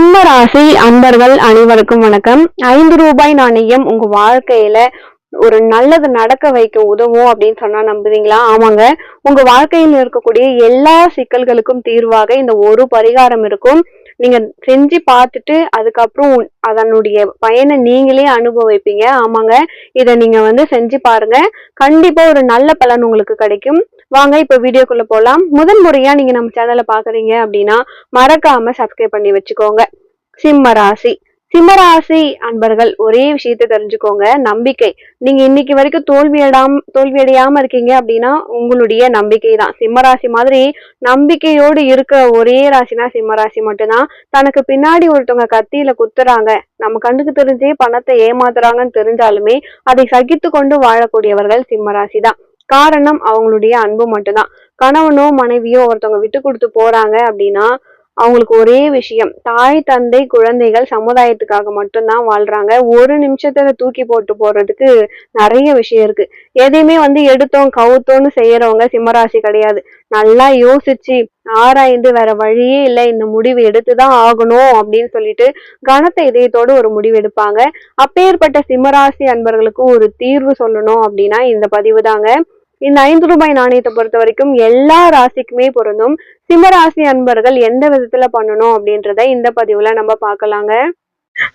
சிம்ம ராசி அன்பர்கள் அனைவருக்கும் வணக்கம். ஐந்து ரூபாய் நாணயம் உங்க வாழ்க்கையில ஒரு நல்லது நடக்க வைக்க உதவும் அப்படின்னு சொன்னா நம்புறீங்களா ஆமாங்க. உங்க வாழ்க்கையில் இருக்கக்கூடிய எல்லா சிக்கல்களுக்கும் தீர்வாக இந்த ஒரு பரிகாரம் இருக்கும். நீங்க செஞ்சு பார்த்துட்டு அதுக்கப்புறம் அதனுடைய பயனை நீங்களே அனுபவிப்பீங்க. ஆமாங்க. இதை நீங்க வந்து செஞ்சு பாருங்க. கண்டிப்பா ஒரு நல்ல பலன் உங்களுக்கு கிடைக்கும். வாங்க இப்ப வீடியோக்குள்ள போலாம். முதல் முறையா நீங்க நம்ம சேனலை பாக்குறீங்க அப்படின்னா மறக்காம சப்ஸ்கிரைப் பண்ணி வச்சுக்கோங்க. சிம்ம ராசி. சிம்மராசி அன்பர்கள் ஒரே விஷயத்தை தெரிஞ்சுக்கோங்க. நம்பிக்கை. நீங்க இன்னைக்கு வரைக்கும் தோல்வியடாம தோல்வியடையாம இருக்கீங்க அப்படின்னா உங்களுடைய நம்பிக்கை தான். சிம்மராசி மாதிரி நம்பிக்கையோடு இருக்க ஒரே ராசினா சிம்மராசி மட்டும்தான். தனக்கு பின்னாடி ஒருத்தவங்க கத்தியில குத்துறாங்க. நம்ம கண்ணுக்கு தெரிஞ்சே பணத்தை ஏமாத்துறாங்கன்னு தெரிஞ்சாலுமே அதை சகித்து கொண்டு வாழக்கூடியவர்கள் சிம்மராசி தான். காரணம் அவங்களுடைய அன்பு மட்டும்தான். கணவனோ மனைவியோ ஒருத்தவங்க விட்டு கொடுத்து போறாங்க அப்படின்னா அவங்களுக்கு ஒரே விஷயம் தாய் தந்தை குழந்தைகள் சமுதாயத்துக்காக மட்டும்தான் வாழ்றாங்க. ஒரு நிமிஷத்துல தூக்கி போட்டு போறதுக்கு நிறைய விஷயம் இருக்கு. எதையுமே வந்து எடுத்தோம் கவுத்தோன்னு செய்யறவங்க சிம்மராசி கிடையாது. நல்லா யோசிச்சு ஆராய்ந்து வேற வழியே இல்லை. இந்த முடிவு எடுத்துதான் ஆகணும் அப்படின்னு சொல்லிட்டு கனத்த இதயத்தோடு ஒரு முடிவு எடுப்பாங்க. அப்பேற்பட்ட சிம்மராசி அன்பர்களுக்கு ஒரு தீர்வு சொல்லணும் அப்படின்னா இந்த பதிவு தாங்க. இந்த ஐந்து ரூபாய் நாணயத்தை பொறுத்த வரைக்கும் எல்லா ராசிக்குமே பொருந்தும். சிம்மராசி அன்பர்கள் எந்த விதத்துல பண்ணணும் அப்படின்றத இந்த பதிவுல நம்ம பார்க்கலாங்க.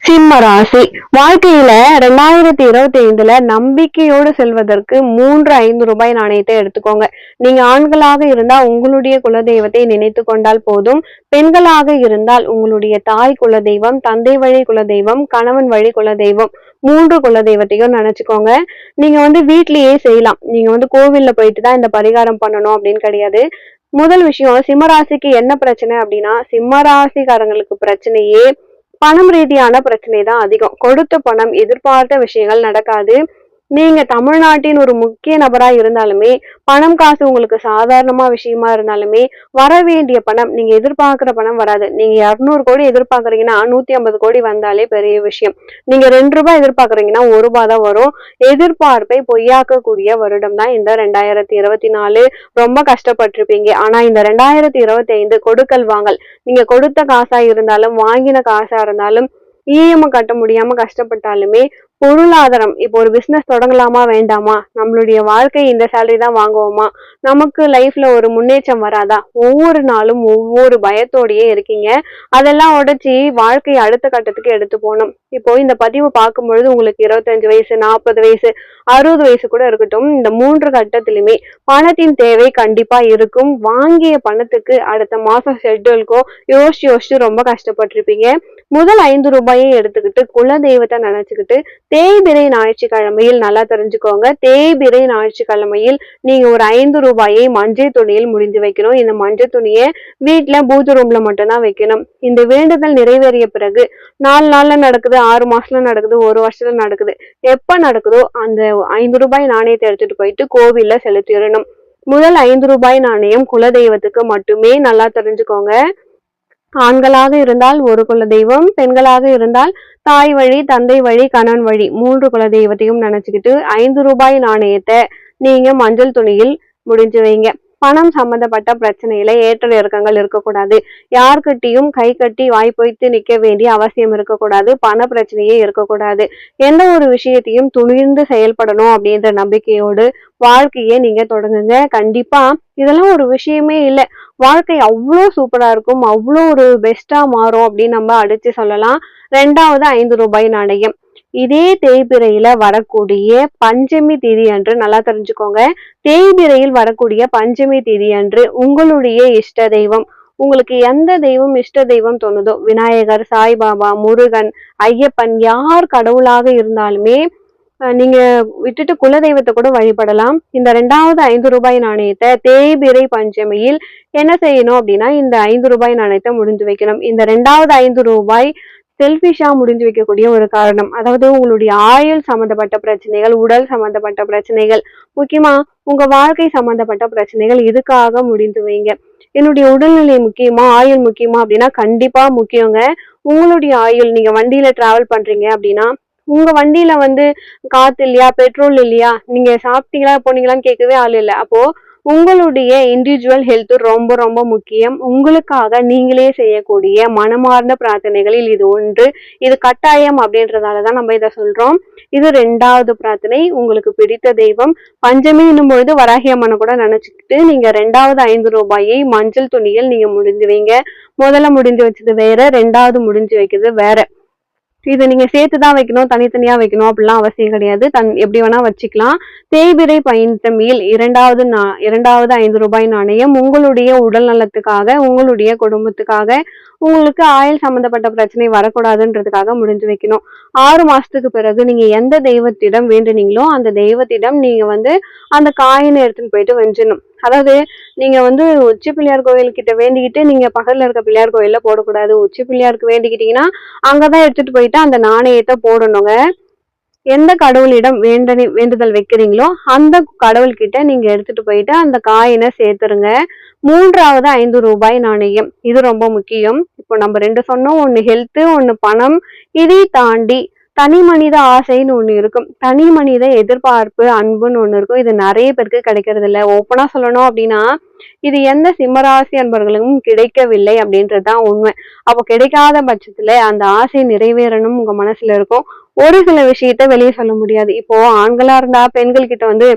சிம்ம ராசி. வாழ்க்கையில ரெண்டாயிரத்தி இருபத்தி ஐந்துல நம்பிக்கையோடு செல்வதற்கு மூன்று ஐந்து ரூபாய் நாணயத்தை எடுத்துக்கோங்க. நீங்க ஆண்களாக இருந்தா உங்களுடைய குலதெய்வத்தை நினைத்து கொண்டால் போதும். பெண்களாக இருந்தால் உங்களுடைய தாய் குலதெய்வம் தந்தை வழி குலதெய்வம் கணவன் வழி குலதெய்வம் மூன்று குலதெய்வத்தையும் நினைச்சுக்கோங்க. நீங்க வந்து வீட்லயே செய்யலாம். நீங்க வந்து கோவில்ல போயிட்டு தான் இந்த பரிகாரம் பண்ணணும் அப்படின்னு கிடையாது. முதல் விஷயம் சிம்மராசிக்கு என்ன பிரச்சனை அப்படின்னா சிம்மராசிக்காரங்களுக்கு பிரச்சனையே பணம் ரீதியான பிரச்சனை தான் அதிகம். கொடுத்த பணம் எதிர்பார்த்த விஷயங்கள் நடக்காது. நீங்க தமிழ்நாட்டின் ஒரு முக்கிய நபரா இருந்தாலுமே பணம் காசு உங்களுக்கு சாதாரணமா விஷயமா இருந்தாலுமே வர வேண்டிய பணம் நீங்க எதிர்பார்க்கிற பணம் வராது. நீங்க இருநூறு கோடி எதிர்பார்க்கறீங்கன்னா நூத்தி ஐம்பது கோடி வந்தாலே பெரிய விஷயம். நீங்க ரெண்டு ரூபாய் எதிர்பார்க்கறீங்கன்னா ஒரு ரூபாய் தான் வரும். எதிர்பார்ப்பை பொய்யாக்கக்கூடிய வருடம் தான் இந்த ரெண்டாயிரத்தி இருபத்தி நாலு. ரொம்ப கஷ்டப்பட்டிருப்பீங்க. ஆனா இந்த ரெண்டாயிரத்தி இருபத்தி ஐந்து கொடுக்கல் வாங்கல். நீங்க கொடுத்த காசா இருந்தாலும் வாங்கின காசா இருந்தாலும் இஎம்ஐ கட்ட முடியாம கஷ்டப்பட்டாலுமே பொருளாதாரம். இப்போ ஒரு பிஸ்னஸ் தொடங்கலாமா வேண்டாமா? நம்மளுடைய வாழ்க்கை இந்த சேலரி தான் வாங்குவோமா? நமக்கு லைஃப்ல ஒரு முன்னேற்றம் வராதா? ஒவ்வொரு நாளும் ஒவ்வொரு பயத்தோடயே இருக்கீங்க. அதெல்லாம் உடைச்சி வாழ்க்கையை அடுத்த கட்டத்துக்கு எடுத்து போகணும். இப்போ இந்த பதிவு பார்க்கும் பொழுது உங்களுக்கு இருபத்தஞ்சு வயசு நாற்பது வயசு அறுபது வயசு கூட இருக்கட்டும். இந்த மூன்று கட்டத்திலுமே பணத்தின் தேவை கண்டிப்பா இருக்கும். வாங்கிய பணத்துக்கு அடுத்த மாசம் ஷெட்யூல்க்கோ யோசிச்சு யோசிச்சு ரொம்ப கஷ்டப்பட்டிருப்பீங்க. முதல் ஐந்து ரூபாயை எடுத்துக்கிட்டு குல தெய்வத்தை நினைச்சுக்கிட்டு தேய்பிரை ஞாயிற்றுக்கிழமையில் நல்லா தெரிஞ்சுக்கோங்க. தேய்பிரை ஞாயிற்றுக்கிழமையில் நீங்க ஒரு ஐந்து ரூபாயை மஞ்சள் துணியில் முடிஞ்சு வைக்கணும். இந்த மஞ்சள் துணியை வீட்டுல பூஜை ரூம்ல மட்டும்தான் வைக்கணும். இந்த வேண்டுதல் நிறைவேறிய பிறகு நாலு நாள்ல நடக்குது ஆறு மாசத்துல நடக்குது ஒரு வருஷத்துல நடக்குது. எப்ப நடக்குதோ அந்த ஐந்து ரூபாய் நாணயத்தை எடுத்துட்டு போயிட்டு கோவில்ல செலுத்திடணும். முதல் ஐந்து ரூபாய் நாணயம் குலதெய்வத்துக்கு மட்டுமே நல்லா தெரிஞ்சுக்கோங்க. ஆண்களாக இருந்தால் ஒரு குலதெய்வம் பெண்களாக இருந்தால் தாய் வழி தந்தை வழி கணவன் வழி மூன்று குல தெய்வத்தையும் நினைச்சுக்கிட்டு ஐந்து ரூபாய் நாணயத்தை நீங்க மஞ்சள் துணியில் முடிஞ்சு வைங்க. பணம் சம்பந்தப்பட்ட பிரச்சனையில ஏற்ற இறக்கங்கள் இருக்கக்கூடாது. யார்கிட்டையும் கை கட்டி வாய்ப்பொய்த்து நிக்க வேண்டிய அவசியம் இருக்கக்கூடாது. பண பிரச்சனையே இருக்கக்கூடாது. எந்த ஒரு விஷயத்தையும் துணிந்து செயல்படணும் அப்படின்ற நம்பிக்கையோடு வாழ்க்கையை நீங்க தொடங்குங்க. கண்டிப்பா இதெல்லாம் ஒரு விஷயமே இல்லை. வாழ்க்கை அவ்வளோ சூப்பரா இருக்கும். அவ்வளோ ஒரு பெஸ்டா மாறும் அப்படின்னு நம்ம அடிச்சு சொல்லலாம். ரெண்டாவது ஐந்து ரூபாய் நாணயம். இதே தேய்பிரையில வரக்கூடிய பஞ்சமி தேதி அன்று நல்லா தெரிஞ்சுக்கோங்க. தேய்பிரையில் வரக்கூடிய பஞ்சமி தேதி அன்று உங்களுடைய இஷ்ட தெய்வம். உங்களுக்கு எந்த தெய்வம் இஷ்ட தெய்வம் தோணுதோ விநாயகர் சாய்பாபா முருகன் ஐயப்பன் யார் கடவுளாக இருந்தாலுமே நீங்க விட்டுட்டு குலதெய்வத்தை கூட வழிபடலாம். இந்த ரெண்டாவது ஐந்து ரூபாய் நாணயத்தை தேய்பிரை பஞ்சமியில் என்ன செய்யணும் அப்படின்னா இந்த ஐந்து ரூபாய் நாணயத்தை முடிஞ்சு வைக்கணும். இந்த ரெண்டாவது ஐந்து ரூபாய் செல்ஃபிஷா முடிஞ்சு வைக்கக்கூடிய ஒரு காரணம். அதாவது உங்களுடைய ஆயுள் சம்பந்தப்பட்ட பிரச்சனைகள் உடல் சம்பந்தப்பட்ட பிரச்சனைகள் முக்கியமா உங்க வாழ்க்கை சம்பந்தப்பட்ட பிரச்சனைகள் இதுக்காக முடிந்து வைங்க. என்னுடைய உடல்நிலை முக்கியமா ஆயுள் முக்கியமா அப்படின்னா கண்டிப்பா முக்கியங்க. உங்களுடைய ஆயுள் நீங்க வண்டியில டிராவல் பண்றீங்க அப்படின்னா உங்க வண்டியில வந்து காத்து இல்லையா பெட்ரோல் இல்லையா நீங்க சாப்பிட்டீங்களா போனீங்களான்னு கேட்கவே ஆள் இல்லை. அப்போ உங்களுடைய இண்டிவிஜுவல் ஹெல்த் ரொம்ப ரொம்ப முக்கியம். உங்களுக்காக நீங்களே செய்யக்கூடிய மனமார்ந்த பிரார்த்தனைகளில் இது ஒன்று. இது கட்டாயம் அப்படின்றதால தான் நம்ம இதை சொல்றோம். இது ரெண்டாவது பிரார்த்தனை. உங்களுக்கு பிடித்த தெய்வம். பஞ்சமி என்னும் பொழுது வராகி அம்மனை கூட நினைச்சுக்கிட்டு நீங்க ரெண்டாவது ஐந்து ரூபாயை மஞ்சள் துணியில் நீங்க முடிஞ்சு வைங்க முதல்ல முடிஞ்சு வச்சது வேற ரெண்டாவது முடிஞ்சு வைக்கிறது வேற. இதை நீங்கள் சேர்த்து தான் வைக்கணும் தனித்தனியாக வைக்கணும் அப்படிலாம் அவசியம் கிடையாது. தன் எப்படி வேணால் வச்சுக்கலாம். தேய்பிரை பயின்ற மீல் இரண்டாவது நா இரண்டாவது ஐந்து ரூபாய் நாணயம் உங்களுடைய உடல் நலத்துக்காக உங்களுடைய குடும்பத்துக்காக உங்களுக்கு ஆயுள் சம்பந்தப்பட்ட பிரச்சனை வரக்கூடாதுன்றதுக்காக முடிஞ்சு வைக்கணும். ஆறு மாதத்துக்கு பிறகு நீங்கள் எந்த தெய்வத்திடம் வேண்டுனீங்களோ அந்த தெய்வத்திடம் நீங்கள் வந்து அந்த காயினை எடுத்துன்னு போயிட்டு வெஞ்சணும் அதாவது நீங்க வந்து உச்சி பிள்ளையார் கோயில் கிட்ட வேண்டிக்கிட்டு நீங்க பக்கத்துல இருக்க பிள்ளையார் கோயில்ல போடக்கூடாது. உச்சி பிள்ளையாருக்கு வேண்டிக்கிட்டீங்கன்னா அங்கதான் எடுத்துட்டு போயிட்டு அந்த நாணயத்தை போடணுங்க. எந்த கடவுளிடம் வேண்டனி வேண்டுதல் வைக்கிறீங்களோ அந்த கடவுள்கிட்ட நீங்க எடுத்துட்டு போயிட்டு அந்த காயினை சேர்த்துருங்க. மூன்றாவது ஐந்து ரூபாய் நாணயம். இது ரொம்ப முக்கியம். இப்போ நம்ம ரெண்டு சொன்னோம். ஒன்னு ஹெல்த்து ஒன்னு பணம். இதை தாண்டி தனி மனித ஆசைன்னு ஒன்று இருக்கும். தனி மனித எதிர்பார்ப்பு அன்புன்னு ஒன்று இருக்கும். இது நிறைய பேருக்கு கிடைக்கிறது இல்லை ஓப்பனாக சொல்லணும் அப்படின்னா இது எந்த சிம்மராசி அன்பர்களுக்கும் கிடைக்கவில்லை அப்படின்றது தான் உண்மை. அப்போ கிடைக்காத பட்சத்துல அந்த ஆசை நிறைவேறணும் உங்க மனசுல இருக்கும். ஒரு சில விஷயத்த வெளியே சொல்ல முடியாது. இப்போ ஆண்களா இருந்தா பெண்கள் கிட்ட வந்து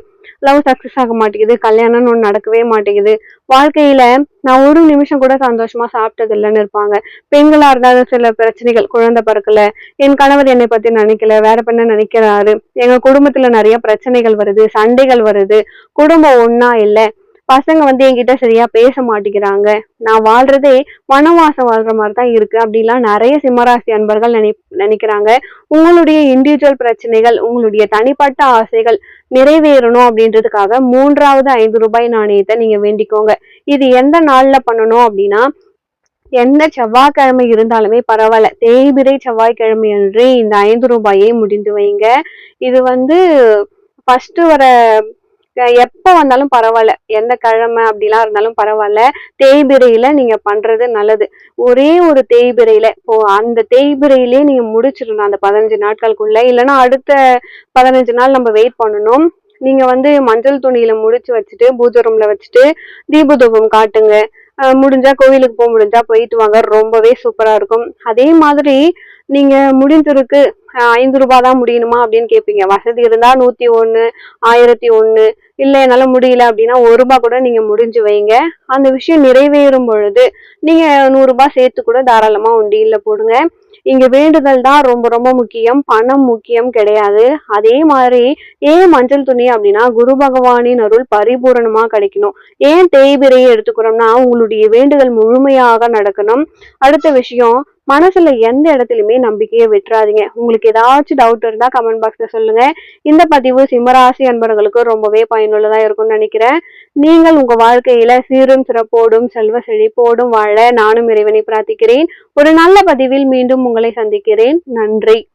லவ் சக்சஸ் ஆக மாட்டேங்குது. கல்யாணம்னு ஒன்று நடக்கவே மாட்டேங்குது. வாழ்க்கையில நான் ஒரு நிமிஷம் கூட சந்தோஷமா சாப்பிட்டது இல்லைன்னு இருப்பாங்க. பெண்களா இருந்தாலும் சில பிரச்சனைகள். குழந்தை பிறக்கல. என் கணவர் என்னை பத்தி நினைக்கல. வேற பெண்ண நினைக்கிறாரு. எங்க குடும்பத்துல நிறைய பிரச்சனைகள் வருது. சண்டைகள் வருது. குடும்பம் ஒன்னா இல்லை. பசங்க வந்து என்கிட்ட சரியா பேச மாட்டேங்கிறாங்க. நான் வாழ்றதே வனவாசம் வாழ்ற மாதிரி தான் இருக்கு. அப்படிலாம் நிறைய சிம்மராசி அன்பர்கள் நினை நினைக்கிறாங்க. உங்களுடைய இண்டிவிஜுவல் பிரச்சனைகள் உங்களுடைய தனிப்பட்ட ஆசைகள் நிறைவேறணும் அப்படின்றதுக்காக மூன்றாவது ஐந்து ரூபாய் நாணயத்தை நீங்க வேண்டிக்கோங்க. இது எந்த நாள்ல பண்ணணும் அப்படின்னா எந்த செவ்வாய்க்கிழமை இருந்தாலுமே பரவாயில்ல. தேய்பிரை செவ்வாய்க்கிழமை அன்றே இந்த ஐந்து ரூபாயை முடிந்து வைங்க. இது வந்து ஃபர்ஸ்ட் வர எப்ப வந்தாலும் பரவாயில்ல. எந்த கிழமை அப்படிலாம் இருந்தாலும் பரவாயில்ல. தேய்பிரையில நீங்க பண்றது நல்லது. ஒரே ஒரு தேய்பிரையில இப்போ அந்த தேய்பிரையிலே நீங்க முடிச்சிடணும். அந்த பதினஞ்சு நாட்களுக்குள்ள. இல்லைன்னா அடுத்த பதினஞ்சு நாள் நம்ம வெயிட் பண்ணணும். நீங்க வந்து மஞ்சள் துணியில முடிச்சு வச்சுட்டு பூஜை ரூம்ல வச்சுட்டு தீபதூபம் காட்டுங்க. முடிஞ்சா கோவிலுக்கு போக முடிஞ்சா போயிட்டு வாங்க. ரொம்பவே சூப்பரா இருக்கும். அதே மாதிரி நீங்க முடிஞ்சிருக்கு ஐந்து ரூபாய் தான் முடியணுமா அப்படின்னு கேட்பீங்க வசதி இருந்தா நூத்தி ஒண்ணு ஆயிரத்தி ஒண்ணு இல்ல என்னால முடியல அப்படின்னா ஒரு ரூபாய் கூட நீங்க முடிஞ்சு வைங்க. அந்த விஷயம் நிறைவேறும் பொழுது நீங்க நூறு ரூபாய் சேர்த்து கூட தாராளமா உண்டியல்ல போடுங்க. இங்க வேண்டுதல் தான் ரொம்ப ரொம்ப முக்கியம். பணம் முக்கியம் கிடையாது. அதே மாதிரி ஏன் மஞ்சள் துணி அப்படின்னா குரு பகவானின் அருள் பரிபூரணமா கிடைக்கணும். ஏன் தேய்பிரையை எடுத்துக்கிறோம்னா உங்களுடைய வேண்டுதல் முழுமையாக நடக்கணும். அடுத்த விஷயம் மனசுல எந்த இடத்துலயுமே நம்பிக்கையை விட்டுறாதீங்க. உங்களுக்கு ஏதாச்சும் டவுட் இருந்தா கமெண்ட் பாக்ஸ்ல சொல்லுங்க. இந்த பதிவு சிம்மராசி அன்பர்களுக்கு ரொம்பவே பயனுள்ளதா இருக்கும்னு நினைக்கிறேன். நீங்கள் உங்க வாழ்க்கையில சீரும் சிறப்போடும் செல்வ செழிப்போடும் வாழ நானும் இறைவனை பிரார்த்திக்கிறேன். ஒரு நல்ல பதிவில் மீண்டும் உங்களை சந்திக்கிறேன். நன்றி.